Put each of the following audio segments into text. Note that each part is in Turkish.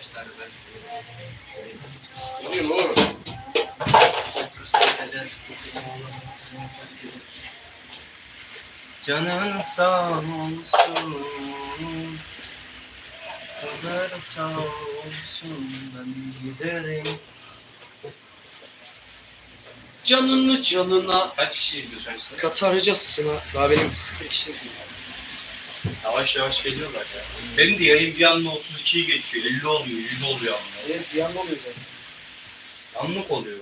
arkadaşlar ben size. Oğlum? Canın sağ olsun. Kadar sağ olsun ben giderim. Canını canına Kaç kişi izliyorsun katarcasına. Daha benim sıfır kişi izliyor. Yavaş yavaş geliyorlar ya. Benim de yayın bir anda 32'yi geçiyor. 50 oluyor, 100 oluyor ama. Evet bir anda oluyor zaten. Anlık oluyor.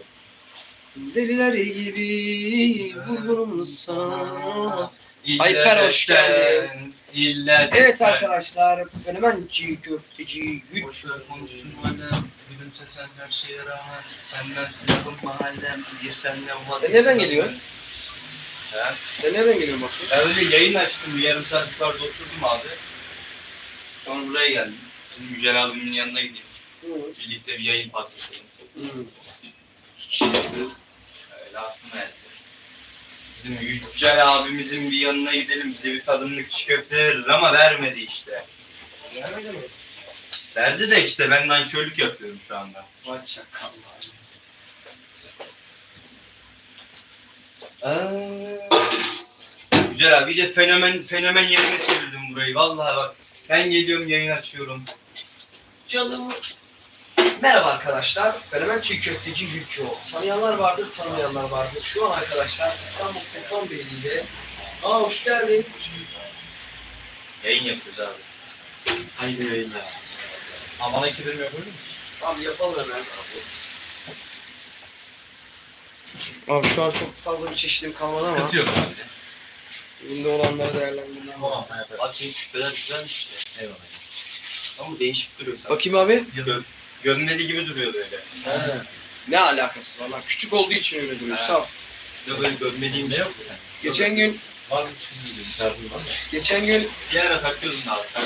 Deliler gibi vururum sana. İlle Ayfer, hoş sen, geldin. İlle Evet sen. arkadaşlar fenomenci köfteci güç. Boş ver konuşsun alem. Gülümse sen her şeye rağmen. Senden silahım mahallem. Bir senden vazgeçemem. nereden geliyorsun? He? Sen nereden geliyorsun bakayım? Ben öyle yayın açtım. Bir yarım saat yukarıda oturdum abi. Sonra buraya geldim. Şimdi Yücel abimin yanına gideyim. Hı. Birlikte bir yayın patlatalım. Hı. Öyle aklıma geldi. Dedim Yücel abimizin bir yanına gidelim. Bize bir tadımlık çiğ köfte verir ama vermedi işte. Nereden mi? Verdi de işte ben nankörlük yapıyorum şu anda. Vay çakallar. Güzel abi iyice fenomen fenomen yerine çevirdim burayı. Vallahi bak ben geliyorum yayın açıyorum. Canım. Merhaba arkadaşlar. Fenomen çiğ köfteci Gülço. Tanıyanlar vardır, tanımayanlar vardır. Şu an arkadaşlar İstanbul Sultanbeyli'de. Aa hoş geldin. Yayın yapıyoruz abi. Haydi yayınlar. Ama bana iki bölüm yapabilir misin? Abi yapalım hemen. Abi şu an çok fazla bir çeşidim kalmadı ama Sıkıntı yok abi. Elimde olanları değerlendirmem Tamam lazım. sen yaparsın. Abi senin küpeler güzelmiş ya. Eyvallah. Ama değişik duruyor sanki. Bakayım abi. Gö gömmeli gibi duruyor böyle. Ne alakası var lan? Küçük olduğu için öyle duruyor. He. Saf. Ya böyle gömmeliymiş. Ne yok mu sen? Geçen gün, Var mı. Tarzın var mı? geçen gün, Bir ara takıyordun abi. tak.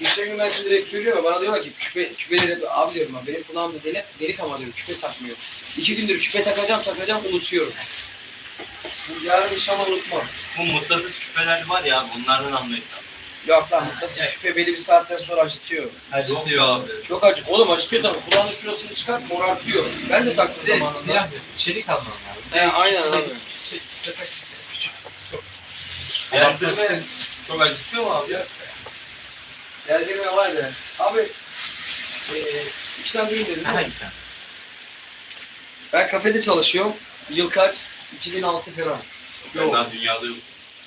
geçen gün ben şimdi direkt söylüyorum ya, bana diyorlar ki küpe, küpeleri, abi diyorum ben benim kulağımda delik, delik ama diyorum küpe takmıyor. İki gündür küpe takacağım takacağım unutuyorum. Bu yarın inşallah unutmam. Bu mıknatıs küpeler var ya bunlardan anlayın. Yok lan mıknatıs küpe belli bir saatten sonra acıtıyor. Acıtıyor abi. Çok acı. Oğlum acıtıyor tabii. Kulağının şurasını çıkar morartıyor. Ben de taktım Bir de zamanında. siyah bir çelik almam lazım. He aynen abi. Yerdirme çok acıtıyor mu abi? Deldirme vay be. Abi eee iki tane düğün dedim. Ben kafede çalışıyorum. Yıl kaç? 2006 falan. Ben Yok. daha dünyada yok.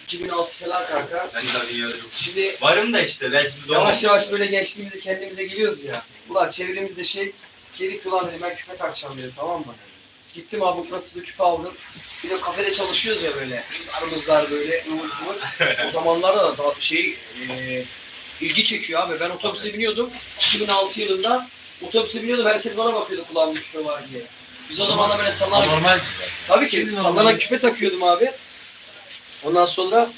2006 falan kanka. Ben daha dünyada yok. Şimdi Varım da işte belki de yavaş yavaş böyle gençliğimize kendimize geliyoruz ya. Ulan çevremizde şey kedi ulan dedim ben küpe takacağım dedim tamam mı? Gittim abi mıknatıslı küpe aldım. Bir de kafede çalışıyoruz ya böyle. Aramızlar böyle ıvır zıvır. o zamanlarda da daha şey eee ilgi çekiyor abi. Ben otobüse biniyordum. 2006 yılında otobüse biniyordum. Herkes bana bakıyordu kulağımda küpe var diye. Biz o zamanlar böyle sallanan Normal. Tabii ki normal. küpe takıyordum abi. Ondan sonra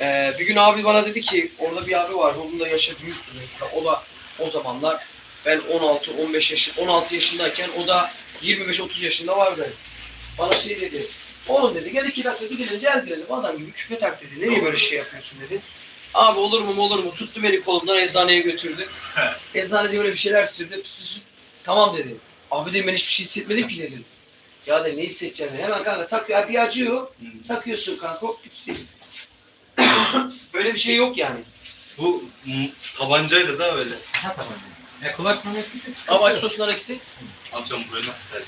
eee, bir gün abi bana dedi ki orada bir abi var. Onun da yaşı büyüktü mesela. O da o zamanlar ben 16 15 yaş 16 yaşındayken o da 25 30 yaşında vardı. Bana şey dedi. Oğlum dedi gel iki dakika gidelim gel dedim. Adam gibi küpe tak dedi. Nereye böyle şey yapıyorsun dedi. Abi olur mu olur mu? Tuttu beni kolumdan eczaneye götürdü. Eczaneci böyle bir şeyler sürdü. Pıs pıs pıs. Tamam dedi. Abi dedim ben hiçbir şey hissetmedim ki dedim. Ya dedim ne hissedeceksin. Hemen kanka tak ya bir acıyor. Hı. Takıyorsun kanka hop bitti. Böyle bir şey yok yani. Bu m, tabancayla da öyle. Ha tamam. Ya kulak memesi. Abi aç sosunlar eksik. Amcam burayı nasıl tercih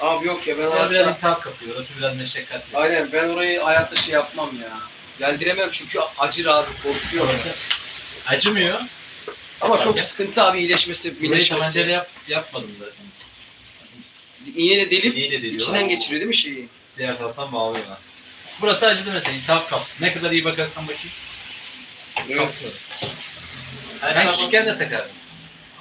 Abi yok ya ben Ya biraz hayatta... intihap kapıyor. Orası biraz meşakkatli. Aynen ben orayı hayatta şey yapmam ya. Geldiremem çünkü acır abi korkuyor. Acımıyor. Ama çok sıkıntı abi iyileşmesi, Burayı iyileşmesi. tabancayla yap, yapmadım zaten. İğneyle delip İğneyle deliyor. içinden geçiriyor değil mi şeyi? Diğer taraftan bağlıyorlar. Burası acıdı mesela. İntihap kaptı. Ne kadar iyi bakarsan bakayım. Kaptı. Her Ben şey küçükken de takardım.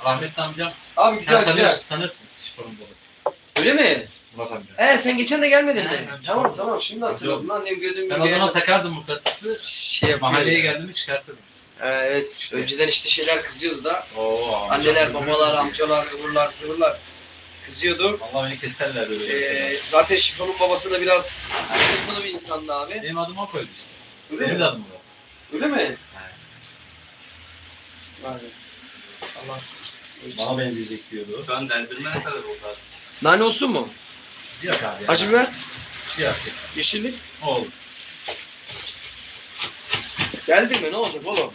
Rahmetli amcam. Abi Sen güzel güzel. tanırsın, tanırsın. Şifonun babası. Öyle mi? Murat amca. He sen geçen de gelmedin mi? Aynen. Tamam tamam şimdi hatırladım lan benim gözüm Ben o zaman takardım mıknatıslı. şey yapıyor. Mahalleye geldim mi çıkartırdım. Ee, evet önceden işte şeyler kızıyordu da. Oo. Anneler, babalar, amcalar, ıvırlar, zıvırlar kızıyordu. Vallahi beni keserler böyle. Ee, zaten Şifon'un babası da biraz sıkıntılı bir insandı abi. Benim adım o koydu işte. Öyle Benim mi? de adım o. Öyle mi? Vay be. Allah. Bana benzeyecek diyordu. Şu an deldirme ne kadar oldu abi? Nane olsun mu? Yok abi. Acı biber? Yok. Yeşillik? Oldu. Geldi mi? Ne olacak oğlum?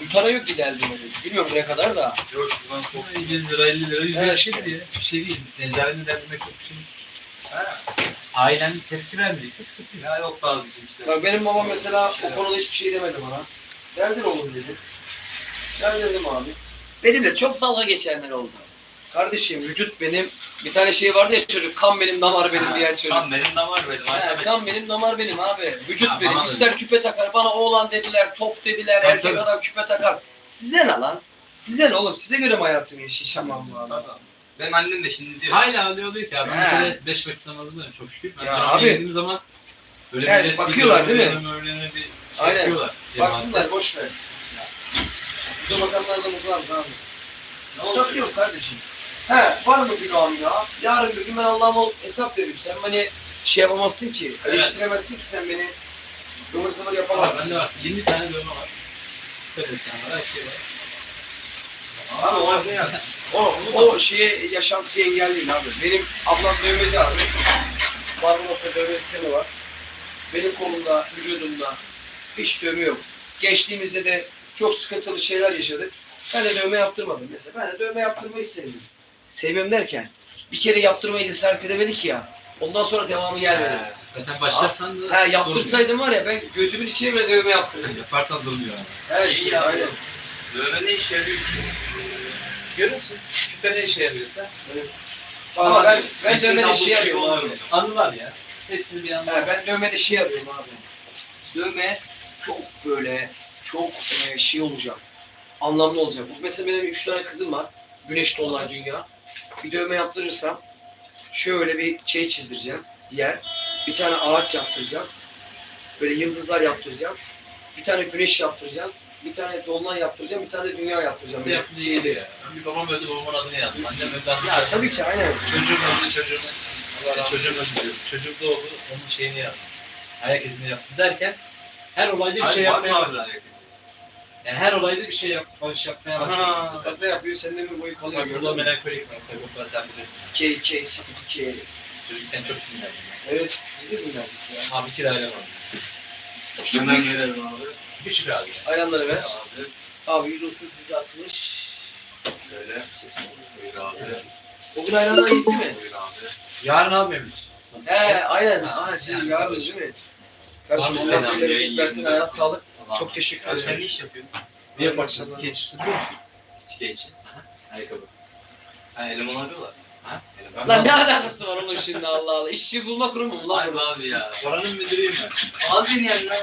Bir para yok ki geldi mi? Bilmiyorum ne kadar da. Yok şuradan sok. 100 lira 50 lira 100 Evet, lira şey diye. Bir şey değil. Eczanede derlemek yok. Şimdi Ha. ailen tepki vermeyecekse sıkıntı yok. Ya yok abi bizimkiler. Bak benim babam mesela Şeyler o konuda hiçbir şey demedi bana. Derdin oğlum dedi. Ben dedim abi. Benimle çok dalga geçenler oldu. Kardeşim vücut benim. Bir tane şey vardı ya çocuk kan benim damar benim Ha, diyen çocuk. Kan benim damar benim. Arkadaş. kan benim damar benim abi. Vücut Ha, benim. bana da İster küpe takar. Bana oğlan dediler, top dediler, Tabii, erkek tabii. adam küpe takar. Size ne lan? Size ne oğlum? Size göre mi hayatımı yaşayacağım abi? Tamam. Benim annem de şimdi diyor. Hala alıyor diyor ki abi. Ben He. 5 vakit namazındayım çok şükür. Ben Ya camiye abi. girdiğim zaman böyle Evet, millet bakıyorlar, gidiyor, değil mi? öğlene öğlene bir şey Aynen. yapıyorlar. Baksınlar boş ver. Bize bakanlardan uzağız abi. Ne olacak? yok kardeşim. He var mı günahım ya? Yarın bir gün ben Allah'ıma hesap veririm. Sen beni şey yapamazsın ki. Evet. Eleştiremezsin ki sen beni. Ivır zıvır Ama yapamazsın. bende bak 20 tane dövme var. Tepeden var her şey var. Abi o ne yaz? O, o şeye yaşantıyı engelleyin abi. Benim ablam dövmeci abi. Barbaros'ta dövme dükkanı var. Benim kolumda, vücudumda hiç dövme yok. Geçtiğimizde de çok sıkıntılı şeyler yaşadık. Ben de dövme yaptırmadım mesela. Ben de dövme yaptırmayı sevdim. Sevmem derken bir kere yaptırmaya cesaret edemedik ya. Ondan sonra devamı gelmedi. Zaten başlarsan da Ha yaptırsaydım var ya ben gözümün içine bile dövme yaptırırdım. Yaparsan durmuyor. Evet İyi işte ya. aynen. Dövme ne işe yarıyor ki? Görüyorsun. Şüphe ne işe yarıyorsa. Evet. Ama ben, ben Eşin dövmede tablosu şey gibi arıyorum abi. Anılar ya. Hepsini bir anda. Ha, ben dövmede şey arıyorum abi. Dövme çok böyle çok e, şey olacak. Anlamlı olacak. Mesela benim üç tane kızım var. Güneşli olan dünya. Bir dövme yaptırırsam şöyle bir şey çizdireceğim. Bir yer. Bir tane ağaç yaptıracağım. Böyle yıldızlar yaptıracağım. Bir tane güneş yaptıracağım. Bir tane dolunay yaptıracağım. Bir tane dünya yaptıracağım. Bir de yaptığı iyiydi ya. Bir babam öldü babamın adını yazdım. Annem öldü adını Ya tabii ki aynen. Çocuğum öldü çocuğum. Çocuğum öldü. Çocuğum da oldu. Onun şeyini yaptı. Ayak izini yaptı derken her olayda bir Hayır, şey var yapmaya Yani her olayda bir şey yap, baş yapmaya başladı. Bak ne yapıyor? Sende mi boyu kalıyor? Bak burada melankolik var. Sagoplar sen bilirsin. K, K, sıkıntı K. Çocukken çok dinlerdim. Evet, biz de dinlerdik ya. Abi daire var. Hemen verelim abi. Küçük abi. Ayranları ver. Abi. Abi 130, 160. Şöyle. Buyur abi. Bugün ayranlar gitti mi? Buyur abi. Yarın abi mevlüt. He, aynen. Aynen şimdi yarın değil mi? Selam, böyle yayın versin ayağına sağlık. Tamam. Çok teşekkür Abi sen ne ederim. iş yapıyorsun? Niye başladın? Skeç stüdyo. Sketches. Ayakkabı. Ha eleman arıyorlar. Ha? Eleman. Lan ne alakası var oğlum şimdi Allah Allah. İşçi bulma kurumu mu lan Ay burası? abi ya. Oranın müdürüyüm ben. Al beni yanına.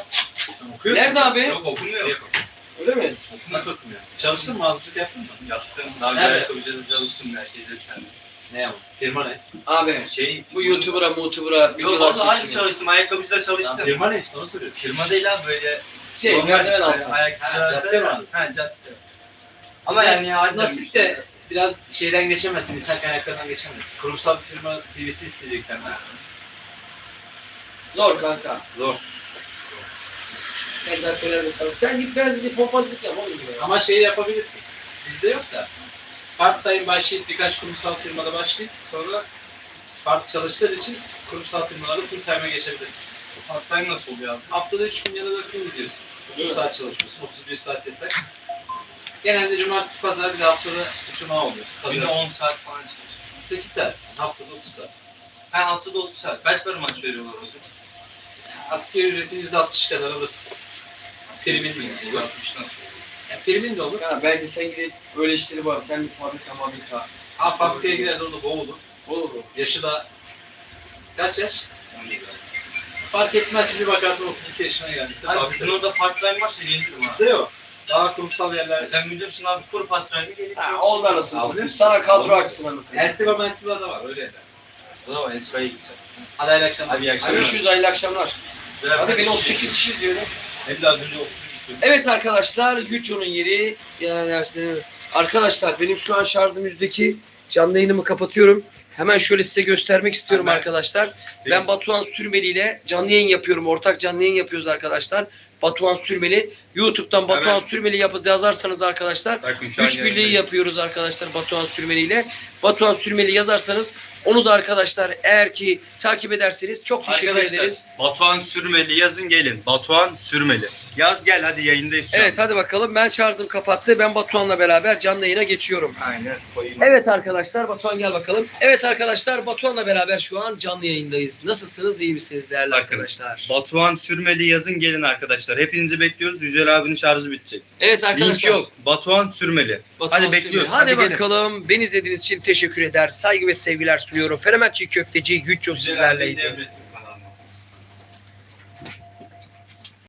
Okuyorsun. Nerede abi? Yok okumuyor. Öyle mi? Nasıl okumuyor? Çalıştın mı? Hazırlık yaptın mı? Yaptım. Daha önce Nerede? ayakkabıcıda çalıştım merkezde bir tane. Ne yaptın? Firma ne? Abi Şey. bu YouTuber'a, YouTuber'a Yok videolar orada aynı çekiyor. çalıştım. Ayakkabıcıda çalıştım. firma ne işte onu soruyorum. Firma değil abi böyle. Şey, normal, merdiven hani altı. Ayakkabıcıda Ha, cadde mi? Ha cadde. Ama yani ya Nasip de biraz şeyden geçemezsin, insan kaynaklarından geçemezsin. Kurumsal bir firma CV'si isteyecek senden. Zor kanka. Zor. Sen caddelerde çalış. Sen git benzinci pompacılık yap oğlum. Ama şeyi yapabilirsin. Bizde yok da. Part time başlayıp birkaç kurumsal firmada başlayıp sonra part çalıştığın için kurumsal firmalarda full time'e geçebilirsin. Part-time nasıl oluyor abi? Haftada 3 gün ya da 4 gün gidiyorsun. Değil 30 mi? saat çalışıyorsun, 31 saat desek. Genelde cumartesi, pazar bir de haftada işte cuma oluyor. Bir de Pazar 10 saat falan çalışıyorum. 8 saat, haftada 30 saat. Ha haftada 30 saat. Kaç para maaş veriyorlar o zaman? Asgari ücretin %60 kadar alır. Primin olur. 60 nasıl oluyor? Yani primin de olur. Ya bence sen gidip böyle işleri var. Sen bir fabrika fabrika. Ha fabrikaya gider de orada boğulur. Olur mu? Yaşı da kaç yaş? 17 Fark etmez bir bakarsın 32 yaşına geldiyse. Abi sizin orada part-time varsa gelirim ha. Bizde yok. Daha kurumsal yerler. Ya Sen müdürsün abi kur part-time'i gelip Ha, çok onlar nasıl satayım? Sana kadro Alır. açsın anasını. Ensiba mensiba da var öyle de. O da var Ensifa'ya gideceğim. Hadi hayırlı akşamlar. Abi iyi akşamlar. Görüşürüz hayırlı akşamlar. Beraber Hadi beni kaç 38 kişi diyorum. Hem de az önce 33'tü. Evet arkadaşlar Yucho'nun yeri yani dersiniz. Arkadaşlar benim şu an şarjım yüzdeki canlı yayınımı kapatıyorum. Hemen şöyle size göstermek istiyorum Hemen. arkadaşlar. Ben Batuhan Sürmeli ile canlı yayın yapıyorum. Ortak canlı yayın yapıyoruz arkadaşlar. Batuhan Sürmeli. YouTube'dan Batuhan Hemen. Sürmeli yapız yazarsanız arkadaşlar Bakın şu an Güç birliği yayındayız. yapıyoruz arkadaşlar Batuhan Sürmeli ile. Batuhan Sürmeli yazarsanız onu da arkadaşlar eğer ki takip ederseniz çok teşekkür Arkadaşlar ederiz. Batuhan Sürmeli yazın gelin. Batuhan Sürmeli. Yaz gel hadi yayındayız şu an. Evet hadi bakalım ben şarjım kapattı. Ben Batuhan'la beraber canlı yayına geçiyorum. Aynen. koyayım. Evet arkadaşlar Batuhan gel bakalım. Evet arkadaşlar Batuhan'la beraber şu an canlı yayındayız. Nasılsınız iyi misiniz değerli Bakın. arkadaşlar? Batuhan Sürmeli yazın gelin arkadaşlar. Hepinizi bekliyoruz. Yücel abinin şarjı bitecek. Evet Link arkadaşlar. yok. Batuhan Sürmeli. Batuhan Hadi bekliyoruz, Sürmeli. Hadi, hadi gelin. bakalım. Beni izlediğiniz için teşekkür eder. Saygı ve sevgiler sunuyorum. Fenomen Çiğ Köfteci Yücel abiyi sizlerleydi. devrettim.